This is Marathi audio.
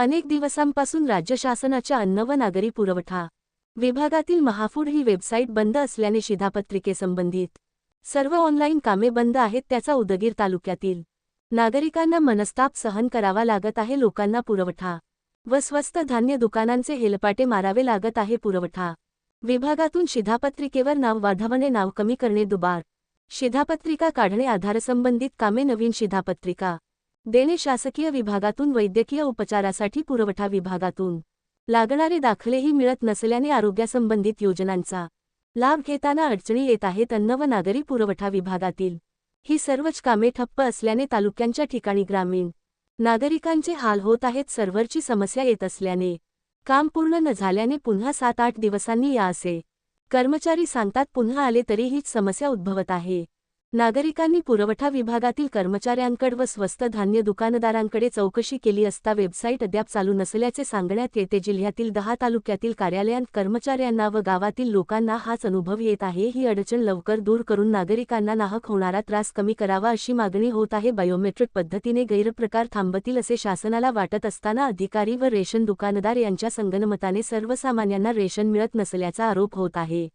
अनेक दिवसांपासून राज्य शासनाच्या अन्न व नागरी पुरवठा विभागातील महाफूड ही वेबसाईट बंद असल्याने शिधापत्रिकेसंबंधित सर्व ऑनलाईन कामे बंद आहेत त्याचा उदगीर तालुक्यातील नागरिकांना मनस्ताप सहन करावा लागत आहे लोकांना पुरवठा व स्वस्त धान्य दुकानांचे हेलपाटे मारावे लागत आहे पुरवठा विभागातून शिधापत्रिकेवर नाव वाढवणे नाव कमी करणे दुबार शिधापत्रिका काढणे आधारसंबंधित कामे नवीन शिधापत्रिका देणे शासकीय विभागातून वैद्यकीय उपचारासाठी पुरवठा विभागातून. लागणारे दाखलेही मिळत नसल्याने आरोग्यासंबंधित योजनांचा लाभ घेताना अडचणी येत आहेत अन्न व नागरी पुरवठा विभागातील. ही सर्वच कामे ठप्प असल्याने तालुक्यांच्या ठिकाणी ग्रामीण नागरिकांचे हाल होत आहेत सर्व्हरची समस्या येत असल्याने काम पूर्ण न झाल्याने पुन्हा सात आठ दिवसांनी या असे कर्मचारी सांगतात पुन्हा आले तरी हीच समस्या उद्भवत आहे. नागरिकांनी पुरवठा विभागातील कर्मचाऱ्यांकड व स्वस्त धान्य दुकानदारांकडे चौकशी केली असता वेबसाईट अद्याप चालू नसल्याचे सांगण्यात येते. जिल्ह्यातील दहा तालुक्यातील कार्यालयांत कर्मचाऱ्यांना व गावातील लोकांना हाच अनुभव येत आहे. ही अडचण लवकर दूर करून नागरिकांना नाहक होणारा त्रास कमी करावा अशी मागणी होत आहे. बायोमेट्रिक पद्धतीने गैरप्रकार थांबतील असे शासनाला वाटत असताना अधिकारी व रेशन दुकानदार यांच्या संगनमताने सर्वसामान्यांना रेशन मिळत नसल्याचा आरोप होत आहे.